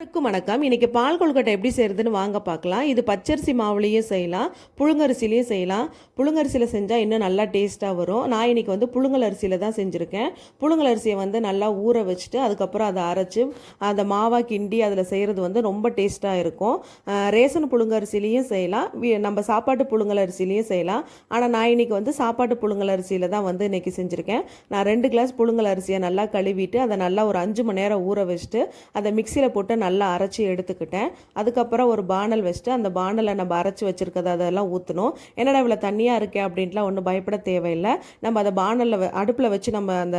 அனைவருக்கும் வணக்கம். இன்னைக்கு பால் கொழுக்கட்டை எப்படி செய்யறதுன்னு வாங்க பார்க்கலாம். இது பச்சரிசி மாவுலேயும் செய்யலாம். புழுங்கரிசிலையும் செய்யலாம். புழுங்கரிசியில் செஞ்சால் இன்னும் நல்லா டேஸ்ட்டாக வரும். நான் இன்னைக்கு வந்து புழுங்கல் அரிசியில் தான் செஞ்சுருக்கேன். புழுங்கல் அரிசியை வந்து நல்லா ஊற வச்சுட்டு அதுக்கப்புறம் அதை அரைச்சி அதை மாவா கிண்டி அதில் செய்கிறது வந்து ரொம்ப டேஸ்ட்டாக இருக்கும். ரேசன் புழுங்கரிசிலையும் செய்யலாம். நம்ம சாப்பாட்டு புழுங்கல் அரிசிலையும் செய்யலாம். ஆனால் நான் இன்னைக்கு வந்து சாப்பாட்டு புழுங்கல் அரிசியில் தான் வந்து இன்னைக்கு செஞ்சுருக்கேன். நான் ரெண்டு கிளாஸ் புழுங்கல் அரிசியை நல்லா கழுவிட்டு அதை நல்லா ஒரு அஞ்சு மணி நேரம் ஊற வச்சுட்டு அதை மிக்சியில் போட்டு நல்லா அரைச்சி எடுத்துக்கிட்டேன். அதுக்கப்புறம் ஒரு பானல் வச்சுட்டு அந்த பானலை நம்ம அரைச்சி வச்சிருக்கதை அதெல்லாம் ஊற்றணும் என்னடா இவ்வளோ தண்ணியாக இருக்கே அப்படின்ட்டுலாம் ஒன்றும் பயப்பட தேவையில்லை. நம்ம அதை பானலில் அடுப்பில் வச்சு நம்ம அந்த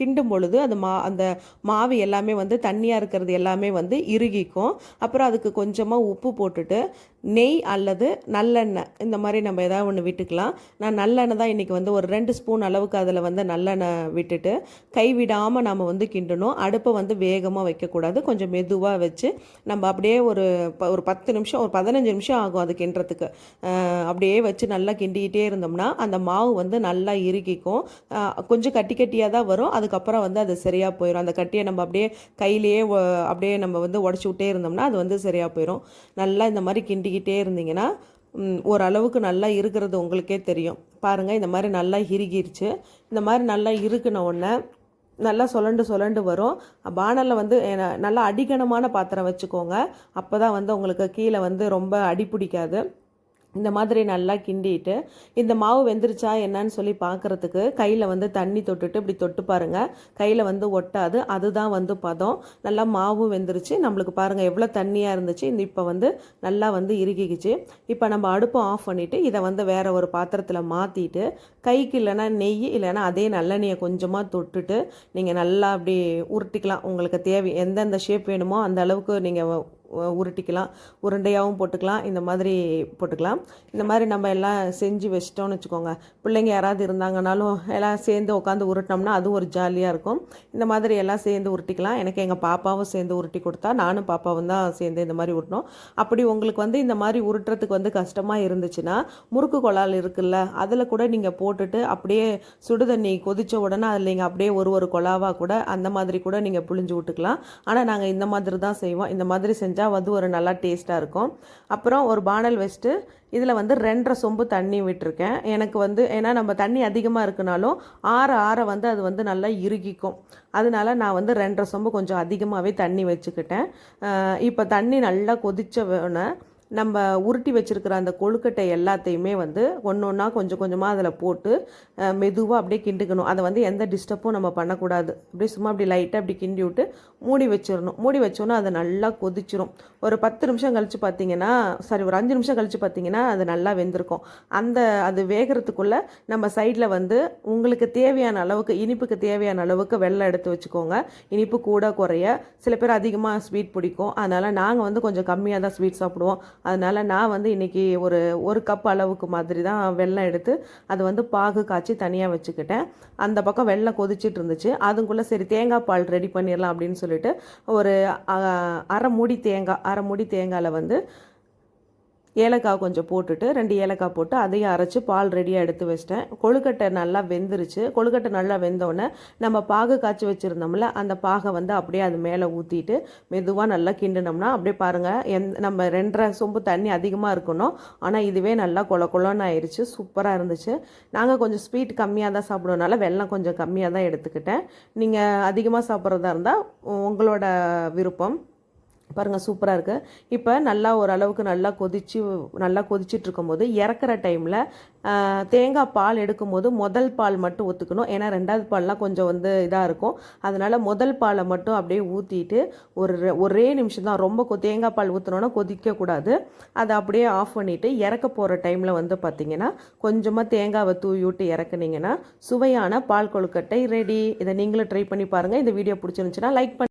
கிண்டும் பொழுது அந்த மா அந்த மாவு எல்லாமே வந்து தண்ணியாக இருக்கிறது எல்லாமே வந்து இறுகிக்கும். அப்புறம் அதுக்கு கொஞ்சமாக உப்பு போட்டுட்டு நெய் அல்லது நல்லெண்ணெய் இந்த மாதிரி நம்ம எதாவது ஒன்று விட்டுக்கலாம். நான் நல்லெண்ணெய் தான் இன்றைக்கி வந்து ஒரு ரெண்டு ஸ்பூன் அளவுக்கு அதில் வந்து நல்லெண்ணெய் விட்டுட்டு கைவிடாமல் நம்ம வந்து கிண்டணும். அடுப்பை வந்து வேகமாக வைக்கக்கூடாது. கொஞ்சம் மெதுவாக வச்சு நம்ம அப்படியே ஒரு ப- ஒரு பத்து நிமிஷம் ஒரு பதினஞ்சு நிமிஷம் ஆகும் அது கிண்டுறதுக்கு. அப்படியே வச்சு நல்லா கிண்டிக்கிட்டே இருந்தோம்னா அந்த மாவு வந்து நல்லா இறுக்கிக்கும் கொஞ்சம் கட்டி கட்டியாக தான் வரும். அதுக்கப்புறம் வந்து அது சரியாக போயிடும் அந்த கட்டியை நம்ம அப்படியே கையிலேயே அப்படியே நம்ம வந்து உடச்சி விட்டே இருந்தோம்னா அது வந்து சரியாக போயிடும் நல்லா இந்த மாதிரி பண்ணிக்கிட்டே இருந்தீங்கன்னா ஓரளவுக்கு நல்லா இருக்கிறது உங்களுக்கே தெரியும். பாருங்கள் இந்த மாதிரி நல்லா இறுகிருச்சு இந்த மாதிரி நல்லா இருக்குன உடனே நல்லா சொலண்டு சொலண்டு வரும். பானலில் வந்து நல்லா அடிக்கணமான பாத்திரம் வச்சுக்கோங்க. அப்போ தான் வந்து உங்களுக்கு கீழே வந்து ரொம்ப அடி பிடிக்காது. இந்த மாதிரி நல்லா கிண்டிட்டு இந்த மாவு வெந்துருச்சா என்னன்னு சொல்லி பார்க்கறதுக்கு கையில் வந்து தண்ணி தொட்டுட்டு இப்படி தொட்டு பாருங்கள் கையில் வந்து ஒட்டாது. அதுதான் வந்து பதம். நல்லா மாவும் வெந்துருச்சு. நம்மளுக்கு பாருங்கள் எவ்வளோ தண்ணியாக இருந்துச்சு. இந்த இப்போ வந்து நல்லா வந்து இறுகிக்குச்சு. இப்போ நம்ம அடுப்பை ஆஃப் பண்ணிவிட்டு இதை வந்து வேறு ஒரு பாத்திரத்தில் மாற்றிட்டு கைக்கு இல்லைன்னா நெய் இல்லைன்னா அதே நல்லெண்ணெயை கொஞ்சமாக தொட்டுட்டு நீங்கள் நல்லா அப்படி உருட்டிக்கலாம். உங்களுக்கு தேவை எந்தெந்த ஷேப் வேணுமோ அந்த அளவுக்கு நீங்கள் உருட்டிக்கலாம். உருண்டையாகவும் போட்டுக்கலாம். இந்த மாதிரி போட்டுக்கலாம். இந்த மாதிரி நம்ம எல்லாம் செஞ்சு வச்சிட்டோம்னு வச்சுக்கோங்க. பிள்ளைங்க யாராவது இருந்தாங்கனாலும் எல்லாம் சேர்ந்து உட்காந்து உருட்டினோம்னா அதுவும் ஒரு ஜாலியாக இருக்கும். இந்த மாதிரி எல்லாம் சேர்ந்து உருட்டிக்கலாம். எனக்கு எங்கள் பாப்பாவும் சேர்ந்து உருட்டி கொடுத்தா நானும் பாப்பாவும் தான் சேர்ந்து இந்த மாதிரி உருட்டினோம். அப்படி உங்களுக்கு வந்து இந்த மாதிரி உருட்டுறதுக்கு வந்து கஷ்டமாக இருந்துச்சுன்னா முறுக்கு குழால் இருக்குல்ல அதில் கூட நீங்கள் போட்டுட்டு அப்படியே சுடுதண்ணி கொதித்த உடனே அதில் நீங்கள் அப்படியே ஒரு ஒரு குழாவாக கூட அந்த மாதிரி கூட நீங்கள் புழிஞ்சு விட்டுக்கலாம். ஆனால் நாங்கள் இந்த மாதிரி தான் செய்வோம். இந்த மாதிரி செஞ்சு செஞ்சால் வந்து ஒரு நல்லா டேஸ்ட்டாக இருக்கும். அப்புறம் ஒரு பானல் வச்சுட்டு இதில் வந்து ரெண்டரை சொம்பு தண்ணி விட்டுருக்கேன். எனக்கு வந்து ஏன்னா நம்ம தண்ணி அதிகமாக இருக்குனாலும் ஆற ஆற வந்து அது வந்து நல்லா இறுகிக்கும். அதனால நான் வந்து ரெண்டரை சொம்பு கொஞ்சம் அதிகமாகவே தண்ணி வச்சுக்கிட்டேன். இப்போ தண்ணி நல்லா கொதிச்ச உடனே நம்ம உருட்டி வச்சுருக்கிற அந்த கொழுக்கட்டை எல்லாத்தையுமே வந்து ஒன்று ஒன்றா கொஞ்சம் கொஞ்சமாக அதில் போட்டு மெதுவாக அப்படியே கிண்டுக்கணும். அதை வந்து எந்த டிஸ்டர்பும் நம்ம பண்ணக்கூடாது. அப்படியே சும்மா அப்படி லைட்டாக அப்படி கிண்டி விட்டு மூடி வச்சிடணும். மூடி வச்சோன்னா அது நல்லா கொதிச்சிரும். ஒரு பத்து நிமிஷம் கழித்து பார்த்தீங்கன்னா சாரி ஒரு அஞ்சு நிமிஷம் கழித்து பார்த்தீங்கன்னா அது நல்லா வெந்திருக்கும். அந்த அது வேகிறதுக்குள்ளே நம்ம சைடில் வந்து உங்களுக்கு தேவையான அளவுக்கு இனிப்புக்கு தேவையான அளவுக்கு வெள்ளம் எடுத்து வச்சுக்கோங்க. இனிப்பு கூட குறைய சில பேர் அதிகமாக ஸ்வீட் பிடிக்கும். அதனால் நாங்கள் வந்து கொஞ்சம் கம்மியாக தான் ஸ்வீட் சாப்பிடுவோம். அதனால் நான் வந்து இன்றைக்கி ஒரு ஒரு கப் அளவுக்கு மாதிரி தான் வெள்ளம் எடுத்து அது வந்து பாகு காய்ச்சி தனியாக வச்சுக்கிட்டேன். அந்த பக்கம் வெள்ளம் கொதிச்சிட்டு இருந்துச்சு. அதுக்குள்ளே சரி தேங்காய் பால் ரெடி பண்ணிடலாம் அப்படின்னு சொல்லிட்டு ஒரு அரை மூடி தேங்காய் அரை மூடி தேங்காயில் வந்து ஏலக்காய் கொஞ்சம் போட்டுட்டு ரெண்டு ஏலக்காய் போட்டு அதையும் அரைச்சி பால் ரெடியாக எடுத்து வச்சிட்டேன். கொழுக்கட்டை நல்லா வெந்துருச்சு. கொழுக்கட்டை நல்லா வெந்தோடனே நம்ம பாகு காய்ச்சி வச்சுருந்தோம்ல அந்த பாகை வந்து அப்படியே அது மேலே ஊற்றிட்டு மெதுவாக நல்லா கிண்டினோம்னா அப்படியே பாருங்கள் எந் நம்ம ரெண்டரை சொம்பு தண்ணி அதிகமாக இருக்கணும். ஆனால் இதுவே நல்லா கொல கொலன்னு ஆயிடுச்சு சூப்பராக இருந்துச்சு. நாங்கள் கொஞ்சம் ஸ்வீட் கம்மியாக தான் சாப்பிடுறதுனால வெல்லம் கொஞ்சம் கம்மியாக தான் எடுத்துக்கிட்டேன். நீங்கள் அதிகமாக சாப்பிட்றதா இருந்தால் உங்களோட விருப்பம். பாருங்கள் சூப்பராக இருக்குது இப்போ நல்லா ஓரளவுக்கு நல்லா கொதிச்சு நல்லா கொதிச்சிட்டு இருக்கும்போது இறக்குற டைமில் தேங்காய் பால் எடுக்கும்போது முதல் பால் மட்டும் ஊற்றுக்கணும் ஏன்னா ரெண்டாவது பால்லாம் கொஞ்சம் வந்து இதாக இருக்கும். அதனால் முதல் பாலை மட்டும் அப்படியே ஊற்றிட்டு ஒரு ஒரே நிமிஷம் தான் ரொம்ப கொ- தேங்காய் பால் ஊற்றினோன்னா கொதிக்கக்கூடாது அதை அப்படியே ஆஃப் பண்ணிவிட்டு இறக்க போகிற டைமில் வந்து பார்த்தீங்கன்னா கொஞ்சமாக தேங்காவை தூவி விட்டு இறக்குனீங்கன்னா சுவையான பால் கொழுக்கட்டை ரெடி இதை நீங்களும் ட்ரை பண்ணி பாருங்கள் இந்த வீடியோ பிடிச்சிருந்துச்சுன்னா லைக் பண்ணி